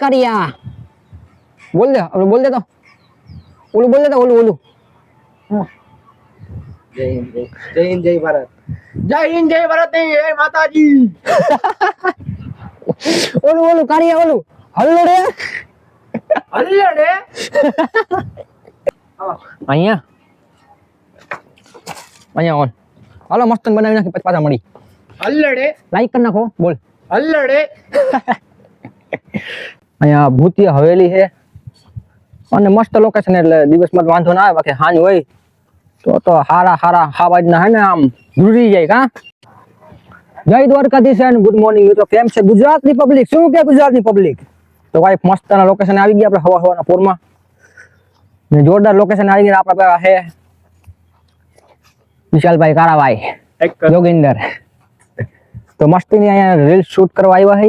करिया बोल दे और बोल दे तो उल्लू बोल दे तो उल्लू उल्लू जय हिंद जय हिंद जय भारत जय हिंद जय भारत जय माता जी उल्लू उल्लू करिया उल्लू हल्लो रे हल्लो रे आइया हाँ। आइया અહીંયા અહીંયા ઓન હાલો મસ્ત બનાવી નાખી मड़ी हल्लो रे लाइक करना को बोल हल्लो रे અયા ભૂતિયા હવેલી છે અને મસ્ત લોકેશન એટલે દિવસમાં વાંધો ન આવે કે હા ન હોય તો તો હારા-હારા હવાજ ના હે ને આમ દૂર જઈ કા જયદુર કા દિસેન ગુડ મોર્નિંગ યુ તો ફેર છે ગુજરાત રિપબ્લિક શું કે ગુજરાતની પબ્લિક તો વાય મસ્ત લોકેશન આવી ગયા આપડે હવા હવાના પોર માં ને જોરદાર લોકેશન આવી ગય આપડા પેરા છે વિશાલભાઈ કરાભાઈ એકલોગીન્દ્ર તો મસ્ત ની અયા રીલ શૂટ કરવા આયા હે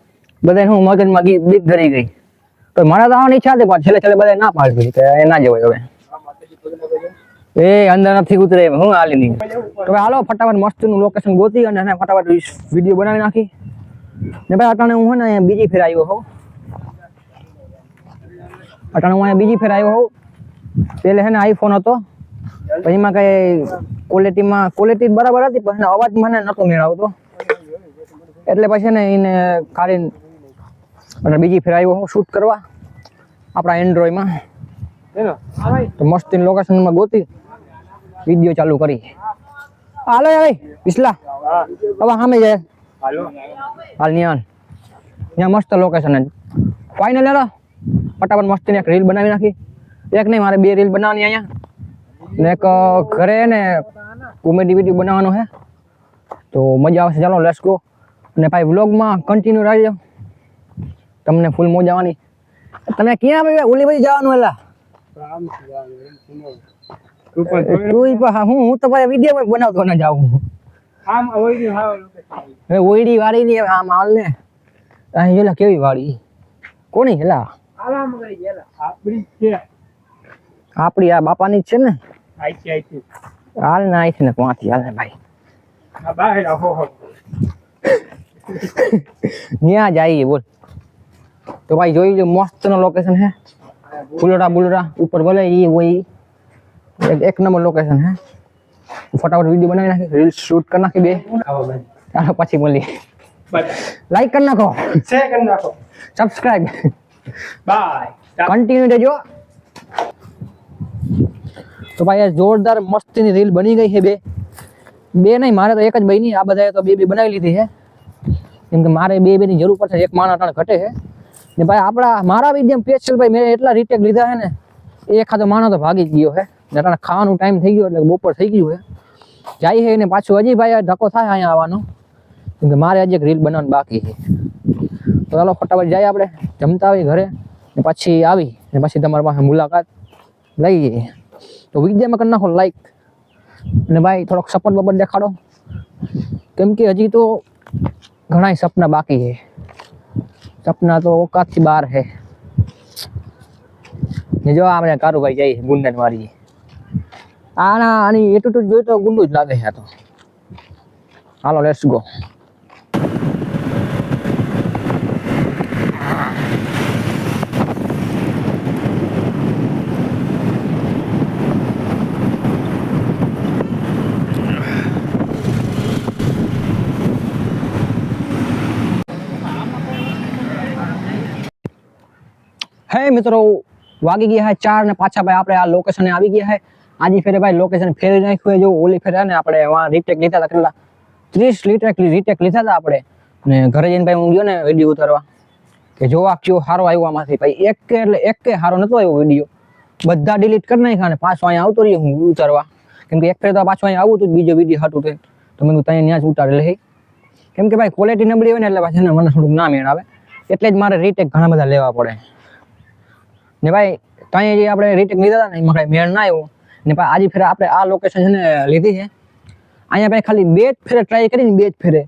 બધા હું મગજમાં બીક કરી ગઈ તો મને તો આવવાની ઈચ્છા હતી પણ છેલ્લે છેલ્લે બધા ના પાડવી કે એ ના જવાય હવે એ અંદર નથી ઉતરે હું હાલી નહીં તો હાલો ફટાફટ મસ્તનું લોકેશન ગોતી અને એને ફટાફટ વિડીયો બનાવી નાખી ને ભાઈ અટાણે હું હે ને બીજી ફેર આવ્યો હોઉં અટાણે હું અહીંયા બીજી ફેર આવ્યો હોઉં પહેલે હે ને આઈફોન હતો પછી એમાં કઈ ક્વોલિટીમાં ક્વોલિટી બરાબર હતી પણ અવાજ મને નતો મેળવતો એટલે પછી ને એને ખાલી અમારા બીજી ફેર આવ્યો હું શૂટ કરવા આપડા Android માં તો મસ્તિન લોકેશન માં ગોતી વિડિયો ચાલુ કરી હાલો યાર વિશલા હવે હામે જ હાલો હાલ નિયન અહીંયા મસ્ત લોકેશન છે ફાઈનલ હેલો फटाफट મસ્તિન એક રીલ બનાવી નાખી એક નહીં મારે બે રીલ બનાવી લે અહીંયા ને એક ઘરે ને કોમેડી વિડિયો બનાવવાનો છે તો મજા આવશે ચાલો લેટ્સ ગો અને ભાઈ વ્લોગ માં કન્ટિન્યુ રહેજો તમને ફૂલ મોજ આવવાની તમે ક્યાં ભાઈ ઓલી બાજુ જવાનું એલા હું તો ભાઈ વિડીયો બનાવતો ન જાઉં આમ ઓઈડી હાવ ઓઈડી વાળી ની આ માલ ને અહીં એલા કેવી વાળી કોની એલા આરામ કરી એલા આપડી છે આપડી આ બાપાની જ છે ને આઈથી આઈથી હાલ ના આઈથી ને ક્યાંથી હાલ ને ભાઈ આ બહાર આવો ન્યા જઈએ બોલ तो भाई जो मस्त ना लोकेशन है फुलरा बुलरा ऊपर बोले ये वही एक, एक नंबर लोकेशन है फटाफट वीडियो बनाना रील शूट करना की बे चलो पची बोली लाइक करना को शेयर करना को सब्सक्राइब बाय कंटिन्यू दे जो तो भाई जोरदार मस्त ने रील बनी गई है बे बे नहीं मारे तो एक बहनी आ बताए तो बे बे बनाई ली थी है क्योंकि मारे बे बे की जरूरत पड़ एक मान घटे है ને ભાઈ આપણા મારા બી જેમ પેશલ ભાઈ મેં એટલા રિટેક લીધા છે ને એક ખાતો માણો તો ભાગી જ ગયો છે ને ખાવાનું ટાઈમ થઈ ગયો એટલે બપોર થઈ ગયું છે જાય છે ને પાછું હજી ભાઈ ધક્કો થાય અહીંયા આવવાનો કેમ કે મારે હજી એક રીલ બનાવવાનું બાકી છે તો ચાલો ફટાફટ જઈએ આપણે જમતા આવીએ ઘરે ને પછી આવી ને પછી તમારી પાસે મુલાકાત લઈએ તો વિદ્યામાં કરી નાખો લાઈક અને ભાઈ થોડોક સપોર્ટ બપોર દેખાડો કેમ કે હજી તો ઘણા સપના બાકી છે સપના તો ઓકાતથી બહાર છે ને જો આપણે કારું ભાઈ જાય ગુંડન મારી આના આની એટલું જોઈ તો ગુંડું જ લાગે છે આ તો હાલો લેટ્સ ગો હે મિત્રો વાગી ગયા હે ચાર ને પાછા ભાઈ આપણે આ લોકેશન આવી ગયા હે આજે ફેરે ભાઈ લોકેશન ફેરી નાખ્યું જો ઓલી ફેરા ને આપણે વાં રીટેક લીધા હતા કેટલા ત્રીસ લીટર રીટેક લીધા હતા આપણે ને ઘરે જઈને ભાઈ હું ગયો ને વિડીયો ઉતારવા કે જોવા કયો સારો આવ્યો આમાંથી ભાઈ એક કે એટલે એક કે સારો નતો આવ્યો વિડીયો બધા ડિલીટ કરી નાખ્યા અને પાછો અહીંયા આવતો રહીએ હું ઉતારવા કેમ કે એક ફેરે તો પાછો અહીંયા આવું તો બીજો વિડીયો હતું થઈને તો મેં ત્યાં ત્યાં જ ઉતારી લઈ કેમ કે ભાઈ ક્વોલિટી નબળી હોય ને એટલે પાછી મને થોડુંક ના મેળ આવે એટલે જ મારે રીટેક ઘણા બધા લેવા પડે ને ભાઈ ત્યાં જે આપણે રીટેક લીધા હતા ને એમાં કાંઈ મેળ ના આવ્યો ને ભાઈ આજે ફેરા આપણે આ લોકેશન છે ને લીધી છે અહીંયા ભાઈ ખાલી બે જ ફેરે ટ્રાય કરીને બે જ ફેરે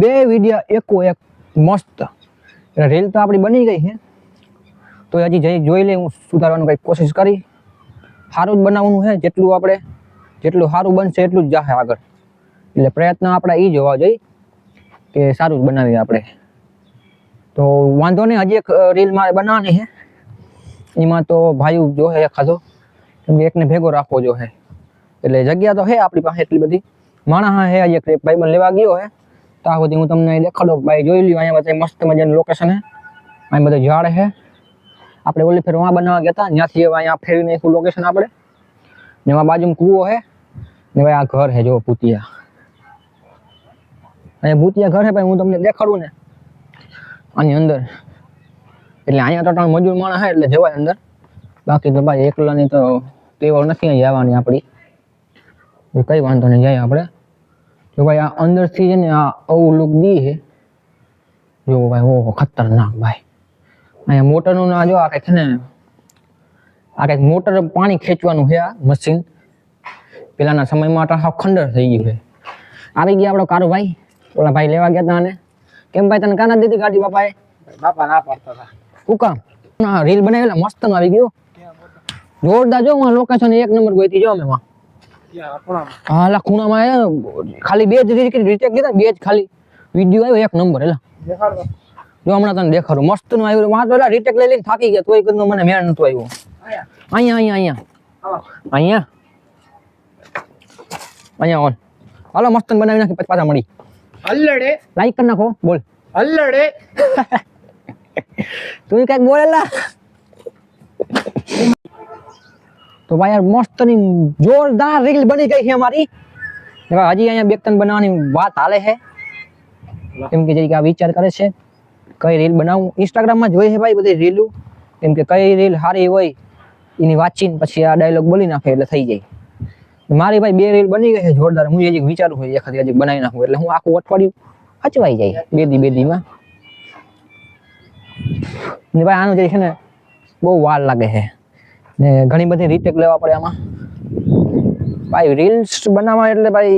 બે વિડીયો એકો એક મસ્ત રીલ તો આપણી બની ગઈ છે તો હજી જઈ જોઈ લે હું સુધારવાનું કંઈક કોશિશ કરી સારું જ બનાવવાનું છે જેટલું આપણે જેટલું સારું બનશે એટલું જ જાહે આગળ એટલે પ્રયત્ન આપણા એ જોવા જોઈએ કે સારું જ બનાવીએ આપણે તો વાંધો નહીં હજી એક રીલ મારે બનાવવાની છે इमा तो भाई जो है खाजो हमने एक ने भेगो राखो जो है એટલે જગ્યા તો હે આપડી પાહે આટલી બધી માંહા હે આયે પેમે લેવા ગ્યો હે તા આ બધી હું તમને આ દેખાડું ભાઈ જોઈ લ્યો આ મસ્ત મજાનો લોકેશન હે આમે બધો ઝાડ હે આપણે ઓલી ફેર વહા બનાવવા ગયાતા ન્યાથી એવા અહીંયા ફેર્યું નહી આ લોકેશન આપણે ને માં બાજુમાં કૂવો હે ને ભાઈ આ ઘર હે જો પૂતિયા આયે ભૂતિયા ઘર હે ભાઈ હું તમને દેખાડું ને આની અંદર એટલે આયા તો કણ મજૂર માણા હૈ એટલે જવાય અંદર બાકી તો ભાઈ એકલા ની તો તેવો નસી આવવાની આપડી એ કઈ વાંધો નઈ જાય આપણે જો ભાઈ આ અંદર થી જે ને આ ઓલુંુક દી હે જો ભાઈ હો ખતરનાક ભાઈ મે મોટર નું ના જો આ કઈ થને આ કઈ મોટર પાણી ખેંચવાનું હે આ મશીન પેલા ના સમય માં તો હખંડર થઈ ગઈ હૈ આ લઈ ગયા આપડો કારો ભાઈ ઓલા ભાઈ લેવા ગયા તો આને કેમ ભાઈ તને કાના દીધી ગાડી બાપા એ બાપા ના પાડતા થા ઉકા ના રીલ બનાવેલા મસ્ત નો આવી ગયો જોરદાર જો હું લોકેશન એક નંબર ગોઈતી જો અમે માં હા લા ખૂણામાં આવ્યા ખાલી બે જ રિટેક દીધા બે જ ખાલી વિડીયો આવ્યો એક નંબર એલા જો હમણાં તને દેખાડું મસ્ત નું આવ્યું વાંચો એલા રિટેક લઈ લઈને થાકી ગયા તોય કદનો મને મેળ નતો આવ્યો અહીંયા અહીંયા અહીંયા અહીંયા અહીંયા ઓન હાલો મસ્ત બનાવી નાખી પાછા મળી અલ્લડે લાઈક કરી નાખો બોલ અલ્લડે তুমি কাক বলেলা तो भाई यार मस्त नहीं जोरदार रील बनी गई है हमारी देखो हाजी यहाँ व्यक्तन बनाने बात हाले है एम के जरिए विचार करे छे कई रील बनाऊ इंस्टाग्राम में जो है भाई बड़ी रीलू एम के कई रील हारी हो वाचीन पीछे आ डायलॉग बोली नाखे एट थी जाए मारी भाई बे रील बनी गई है जोरदार हूँ ये विचारू एक बनाई ना हूँ हूँ आखू अठवाडियु अचवाई जाए बेदी बेदी में ને ભાઈ આનું જે છે ને બહુ વાર લાગે છે ને ઘણી બધી રીટેક લેવા પડે આમાં ભાઈ રીલ્સ બનાવવા એટલે ભાઈ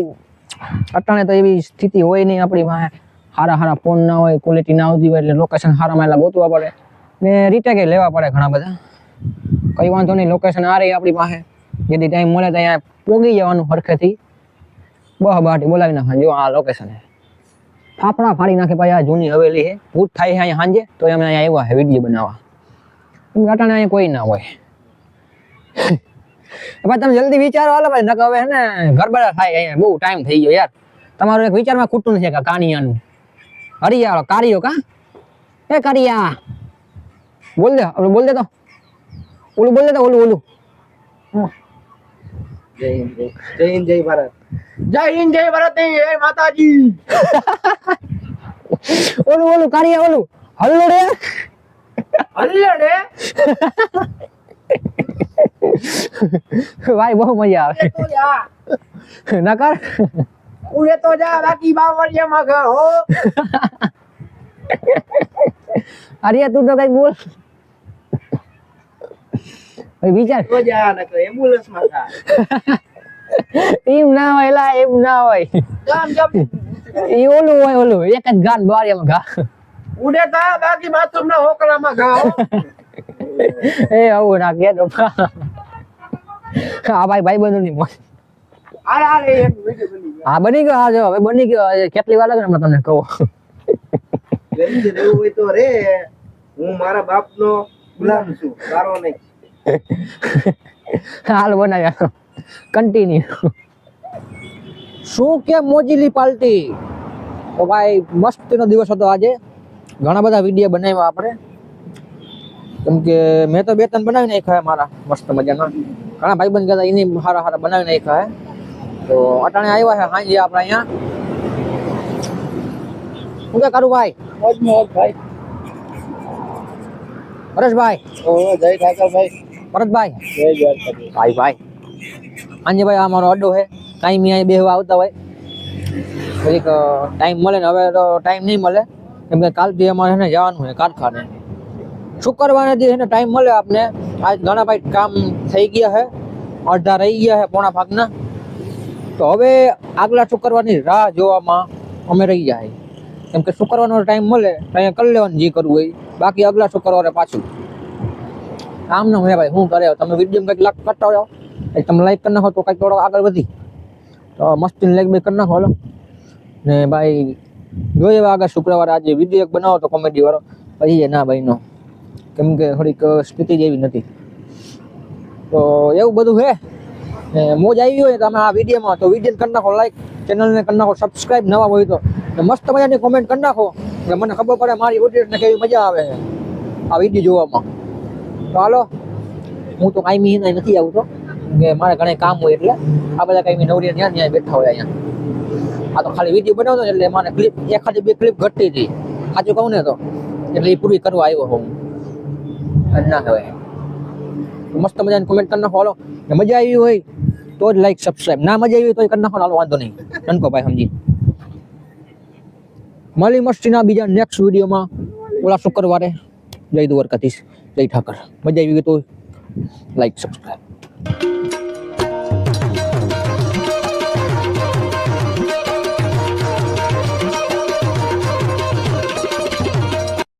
અટાણે તો એવી સ્થિતિ હોય નહીં આપણી પાસે સારા સારા ફોન ના હોય ક્વોલિટી ના આવતી હોય એટલે લોકેશન સારામાં એટલા ગોતવા પડે ને રીટેકે લેવા પડે ઘણા બધા કઈ વાંધો નહીં લોકેશન આ રહી આપણી પાસે જેથી ટાઈમ મળે ત્યાં પોગી જવાનું સરખેથી બહ બહાટી બોલાવી નાખવાનું જો આ લોકેશન છે फाफड़ा फाड़ी ना के पाया जूनी हवेली है भूत थाई है हांजे तो हमें यहाँ हुआ वीडियो बनावा तुम घटना यहाँ कोई ना हुए अब तुम जल्दी विचार वाले भाई ना कहे है ना गड़बड़ा खाए हैं बहुत टाइम थी यार तुम्हारे एक विचार में खुटन है का कहानियां अरे यार कारियो का ए करिया बोल दे अब बोल दे तो उलू बोल दे तो उलू उलू जय हिंद जय जय भारत जय हिंद जय भरत हे माता जी ओलू ओलू कारिया ओलू हल्लड़े हल्लड़े भाई बहुत मजा तो आवे ना कर उड़े तो जा बाकी बावरिया मग हो अरे तू तो कई बोल भाई बीचार हो जा ना कर एम्बुलेंस मगा એમ ના હોય લા એમ ના હોય જમ જમ એ ઓલું હોય ઓલું એક જ ગાન બારીયામાં ઘા ઉડે તા બાકી બાથરૂમ ના હોકલામાં ઘા એ આવું ના કે ડોપા હા ભાઈ ભાઈ બંધો ની મોજ હા બની ગયો હા જો હવે બની ગયો કેટલી વાર લાગે તમને કહો રહેવું હોય તો મારા બાપનો ગુલામ છું મારો નહીં હાલ બનાવ્યા કન્ટિન્યુ શું કે મોજીલી પાલટી તો ભાઈ મસ્તનો દિવસ હતો આજે ઘણા બધા વિડીયો બનાવ્યા આપણે કેમ કે મેં તો બે ત્રણ બનાવી નાખ્યા મારા મસ્ત મજાના ઘણા ભાઈ બંધ કહેતા એને હારા હારા બનાવી નાખ્યા હે તો અટાણે આવ્યા છે હાજી આપણે અહીંયા શું કે કરું ભાઈ ભાઈ હરેશભાઈ જય ઠાકર ભાઈ ભરતભાઈ જય ભાઈ ભાઈ આંજે ભાઈ આ મારો અડ્ડો છે કાંઈ અહીંયા બેહવા આવતા હોય થોડીક ટાઈમ મળે ને હવે તો ટાઈમ નહીં મળે કેમ કે કાલથી અમારે છે ને જવાનું છે કારખાને શુક્રવારે જે છે ને ટાઈમ મળે આપને આજ ઘણા ભાઈ કામ થઈ ગયા છે અડધા રહી ગયા છે પોણા ભાગના તો હવે આગલા શુક્રવારની રાહ જોવામાં અમે રહી જાય કેમ કે શુક્રવારનો ટાઈમ મળે તો અહીંયા કરી લેવાનું જે કરવું હોય બાકી આગલા શુક્રવારે પાછું કામ ના હોય ભાઈ શું કરે તમે વિડીયો કંઈક લાગ કરતા હોય એ તમે લાઈક કરી નાખો તો કંઈક થોડો આગળ વધી તો મસ્તીને લાઈક બે કરી નાખો હલો ને ભાઈ જોઈએ હવે આગળ શુક્રવારે આજે વિડીયો એક બનાવો તો કોમેડી વાળો પછી ના ભાઈનો કેમ કે થોડીક સ્થિતિ જેવી નથી તો એવું બધું છે ને મોજ આવી હોય તમે આ વિડીયોમાં તો વિડીયો કરી નાખો લાઈક ચેનલને કરી નાખો સબસ્ક્રાઈબ નવા હોય તો મસ્ત મજાની કોમેન્ટ કરી નાખો એટલે મને ખબર પડે મારી ઓડિયન્સને કેવી મજા આવે આ વિડીયો જોવામાં તો હાલો હું તો કાંઈ મિહિના નથી આવતો કે મારે ઘણા કામ હોય એટલે આ બધા કાંઈ નવરી ત્યાં ત્યાં બેઠા હોય અહીંયા આ તો ખાલી વિધિ બનાવતો એટલે મને ક્લિપ એકાદી બે ક્લિપ ઘટતી હતી સાચું કહું ને તો એટલે એ પૂરી કરવા આવ્યો હું ના હોય મસ્ત મજાની કોમેન્ટ કરી નાખો હાલો મજા આવી હોય તો જ લાઈક સબસ્ક્રાઈબ ના મજા આવી તો કરી નાખો હાલો વાંધો નહીં નનકો ભાઈ સમજી મળી મસ્તીના બીજા નેક્સ્ટ વિડીયોમાં ઓલા શુક્રવારે જય દ્વારકાધીશ જય ઠાકર મજા આવી ગઈ તો લાઈક સબસ્ક્રાઈબ